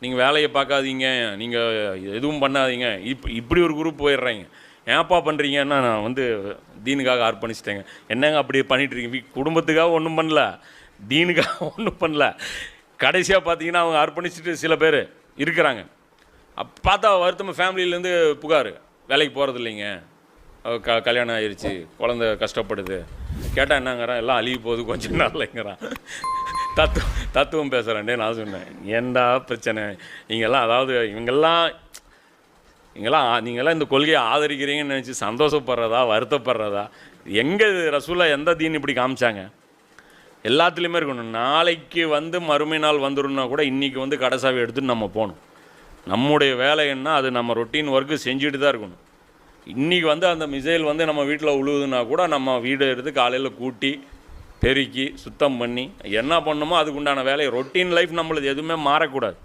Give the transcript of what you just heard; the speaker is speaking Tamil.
நீங்கள் வேலையை பார்க்காதீங்க. நீங்கள் எதுவும் பண்ணாதீங்க. இப் இப்படி ஒரு குரூப் போயிடுறாங்க. ஏன்ப்பா பண்ணுறீங்கன்னா நான் வந்து தீனுக்காக அர்ப்பணிச்சிட்டேங்க. என்னங்க அப்படி பண்ணிட்டு இருக்கீங்க? குடும்பத்துக்காக ஒன்றும் பண்ணல. தீனுக்காக ஒன்றும் பண்ணல. கடைசியாக பார்த்தீங்கன்னா அவங்க அர்ப்பணிச்சுட்டு சில பேர் இருக்கிறாங்க. அப் பார்த்தா வருத்தம் ஃபேமிலியிலேருந்து புகார். வேலைக்கு போகிறது இல்லைங்க. க கல்யாணம் ஆயிடுச்சு குழந்த கஷ்டப்படுது. கேட்டால் என்னங்கிறான்? எல்லாம் அழுகி போகுது. கொஞ்ச இல்லைங்கிறான் தத்துவம் தத்துவம் பேசுகிறேன்டே நான் சொன்னேன். ஏன்டா பிரச்சனை? நீங்கள்லாம் அதாவது இவங்கெல்லாம் நீங்களாம் நீங்களாம் இந்த கொள்கையை ஆதரிக்கிறீங்கன்னு நினச்சி சந்தோஷப்படுறதா வருத்தப்படுறதா? எங்கே ரசூலா எந்த தீன் இப்படி காமிச்சாங்க? எல்லாத்துலேயுமே இருக்கணும். நாளைக்கு வந்து மறுமை நாள் வந்துடும்னா கூட இன்றைக்கி வந்து கடைசாவை எடுத்துன்னு நம்ம போகணும். நம்முடைய வேலை என்ன? அது நம்ம ரொட்டீன் ஒர்க்கு செஞ்சுட்டு தான் இருக்கணும். இன்றைக்கி வந்து அந்த மிசைல் வந்து நம்ம வீட்டில் உழுவுதுன்னா கூட நம்ம வீடு எடுத்து காலையில் கூட்டி பெருக்கி சுத்தம் பண்ணி என்ன பண்ணணுமோ அதுக்குண்டான வேலையை ரொட்டீன் லைஃப் நம்மளது எதுவுமே மாறக்கூடாது.